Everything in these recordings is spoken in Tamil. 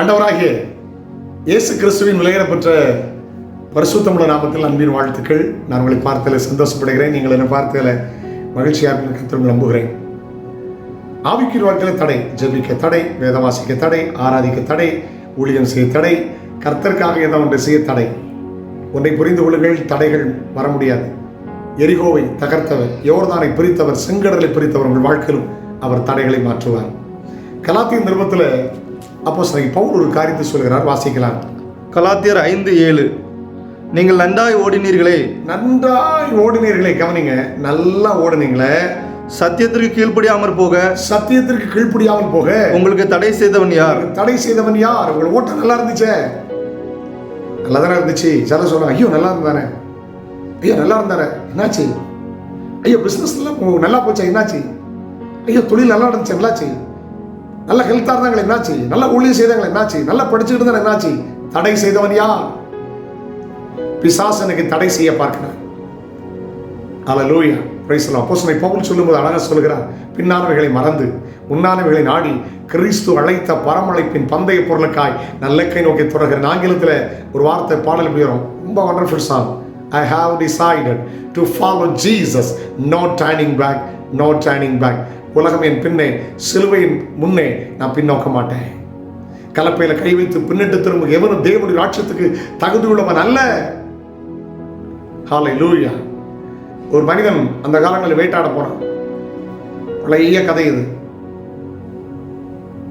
ஆண்டவராகிய இயேசு கிறிஸ்துவின் விலையிடப்பெற்ற பரிசுத்தமுள்ள நாமத்தில் அன்பின் வாழ்த்துக்கள். நான் உங்களை பார்த்ததில் சந்தோஷப்படுகிறேன். நீங்கள் என்னை பார்த்ததில் மகிழ்ச்சியாக இருக்கிறது நம்புகிறேன். ஆவிக்கிற வாழ்க்கையில் தடை ஜெபிக்க தடை வேதவாசிக்க தடை ஆராதிக்க தடை ஊழியம் செய்ய தடை கர்த்தருக்காக ஏதோ ஒன்றை செய்ய தடை. ஒன்றை புரிந்து கொள்ளுங்கள் தடைகள் வர முடியாது. எரிகோவை தகர்த்தவர் யோர்தானை பிரித்தவர் செங்கடலை பிரித்தவர் உங்கள் வாழ்க்கையிலும் அவர் தடைகளை மாற்றுவார். கலாத்திய நிறுவத்தில் அப்போ பவுல் ஒரு காரியத்தை சொல்கிறார் வாசிக்கலாம். கலாத்தியர் ஐந்து ஏழு. நீங்கள் நன்றாய் ஓடினீர்களே. நன்றாய் ஓடினீர்களே கவனிங்க நல்லா ஓடுனீங்களே. சத்தியத்திற்கு கீழ்ப்படியாமற் போக. சத்தியத்திற்கு கீழ்ப்படியாமல் போக. உங்களுக்கு தடை செய்தவன் யார்? தடை செய்தவன் யார்? உங்கள் ஓட்டம் நல்லா இருந்துச்சே. நல்லா தானே இருந்துச்சு? சில சொல்றாங்க ஐயோ நல்லா இருந்தானே. ஐயோ நல்லா இருந்தானே. என்னாச்சு? ஐயோ பிஸ்னஸ்லாம் நல்லா போச்சா என்னாச்சு? ஐயோ தொழில் நல்லா இருந்துச்சு என்னாச்சு நல்ல ஹெல்த்தாக இருந்தாங்களே என்னாச்சு? நல்ல ஊழியம் செய்தாங்களே என்னாச்சு? நல்லா படிச்சுக்கிட்டு இருந்தாங்க என்னாச்சு? தடை செய்தவன் யார்? பிசாசனுக்கு தடை செய்ய பார்க்கிறார். அல்லேலூயா பிரைஸ் அப்போஸ்தலன் பவுல் சொல்லும்போது அழகாக சொல்கிறார் பின்னானவைகளை மறந்து முன்னானவைகளை நாடி கிறிஸ்து அழைத்த பரமழைப்பின் பந்தய பொருளுக்காய் நல்லக்கை நோக்கி தொடர்கிறேன் ஆங்கிலத்தில் ஒரு வார்த்தை பாடல் போயிடும் ரொம்ப wonderful song I have decided to follow Jesus no turning back no turning back உலகம் என் பின்னே சிலுவையின் முன்னே நான் பின்னோக்க மாட்டேன். கலப்பையில் கை வைத்து பின்னிட்டு திரும்ப எவனும் தேவனுடைய ராட்சத்துக்கு தகுதி உள்ளவன் அல்ல. ஹாலை லூயா ஒரு மனிதன் அந்த காலங்களில் வேட்டாட போறான். பழைய கதை இது.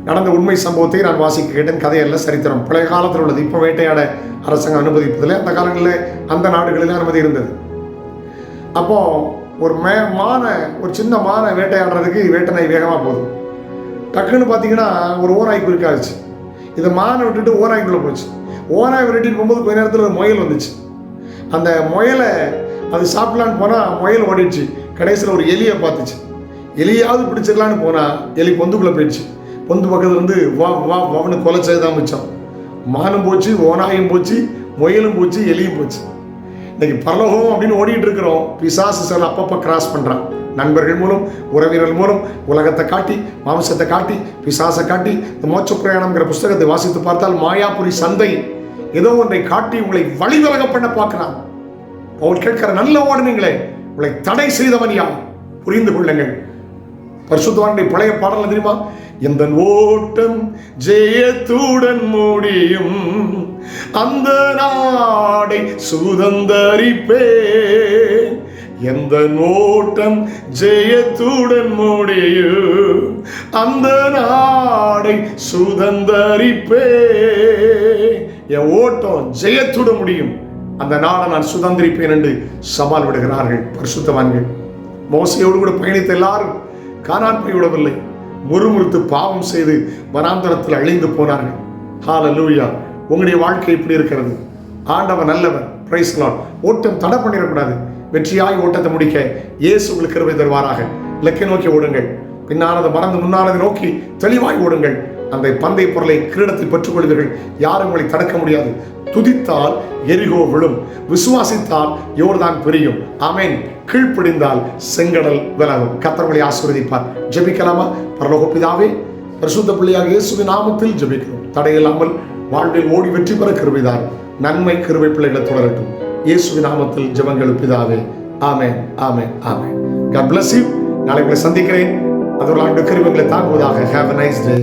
நடந்த உண்மை சம்பவத்தை நான் வாசிக்க கேட்டேன். கதையல்ல சரித்திரம். பழைய காலத்தில் உள்ளது. இப்போ வேட்டையாட அரசாங்கம் அனுமதிப்பதில்லை. அந்த காலங்களில் அந்த நாடுகளில் அனுமதி இருந்தது. அப்போ ஒரு மே மானை ஒரு சின்ன மானை வேட்டையாடுறதுக்கு வேட்டை நாய் வேகமாக போகுது. டக்குன்னு பார்த்தீங்கன்னா ஒரு ஓநாய் குறுக்காச்சு இந்த மானை விட்டுட்டு ஓராய்க்குள்ளே போச்சு. ஓராய் விரட்டிட்டு போகும்போது கொஞ்ச நேரத்தில் ஒரு முயல் வந்துச்சு. அந்த முயலை அது சாப்பிடலான்னு போனால் முயல் ஓடிடுச்சு. கடைசியில் ஒரு எலியை பார்த்துச்சு. எலியாவது பிடிச்சிடலான்னு போனால் எலி பொந்துக்குள்ளே போயிடுச்சு. பொந்து பக்கத்துல இருந்து வா வா வான்னு கொலைச்சது தான் மிச்சம். மானும் போச்சு ஓனாயும் போச்சு முயலும் போச்சு எலியும் போச்சு. இன்னைக்கு பரலோகம் அப்படின்னு ஓடிட்டு இருக்கிறோம். பிசாசு சில அப்பப்போ கிராஸ் பண்ணுறான் நண்பர்கள் மூலம் உறவினர்கள் மூலம் உலகத்தை காட்டி மாம்சத்தை காட்டி பிசாசை காட்டி இந்த மோட்ச பிரயாணம்ங்கிற புஸ்தகத்தை வாசித்து பார்த்தால் மாயாபுரி சந்தை ஏதோ ஒன்றை காட்டி உங்களை வழிவிலக பண்ண பார்க்கிறான். அவர் கேட்கிற நல்ல ஓடுனீங்களே உங்களை தடை செய்தவன் யார்? புரிந்து கொள்ளுங்கள். பரிசுத்தவானுடைய பழைய பாடல தெரியுமா? எந்த ஓட்டம் ஜெயத்துடன் முடியும் அந்த நாடை சுதந்தரிப்பே எந்த ஓட்டம் ஜெயத்துடன் முடியும் அந்த நாடை சுதந்தரிப்பேன். என் ஓட்டம் ஜெயத்துடன் முடியும் அந்த நாளை நான் சுதந்திரிப்பேன் என்று சவால் விடுகிறார்கள் பரிசுத்தவான்கள். மோசையோடு கூட பயணித்த எல்லாரும் காணான் போய் விடவில்லை முறுமுறுத்து பாவம் செய்து வனாந்தரத்தில் அழிந்து போனார்கள். ஹால லூயா உங்களுடைய வாழ்க்கை இப்படி இருக்கிறது. ஆண்டவன் நல்லவன் பிரைஸ் ஓட்டம் தடை பண்ணிடக்கூடாது. வெற்றியாய் ஓட்டத்தை முடிக்க இயேசு உங்களுக்கு கிருபை தருவாராக. இலக்கை நோக்கி ஓடுங்கள். பின்னானது மறந்து முன்னானதை நோக்கி தெளிவாய் ஓடுங்கள். அந்த பந்தை பொருளை கிரீடத்தில் பெற்றுக்கொள்வீர்கள் யாரும் உங்களை தடுக்க முடியாது. துதித்தால் எரிகோ விழும். விசுவாசித்தால் யோர்தான் பிரியும். அமேன் கீழ்ப்பிடிந்தால் செங்கடல் விலகும். கத்தர்களை ஆசீர்வதிப்பார். ஜெபிக்கலாமா? பரலோக பிதாவே பரிசுத்த பிள்ளையாக இயேசுவின் நாமத்தில் ஜபிக்கிறோம். தடையில்லாமல் வாழ்வில் ஓடி வெற்றி பெற கிருபிதார். நன்மை கருவை பிள்ளைகளை தொடரட்டும். இயேசுவின் நாமத்தில் ஜெபங்கள் பிதாவே. ஆமேன். ஆமேன். ஆமேன். God பிளஸ் யூ நாளை உங்களை சந்திக்கிறேன். அதோட ஆண்டு கிருவங்களை தாங்குவதாக ஹேவ் நைஸ் டே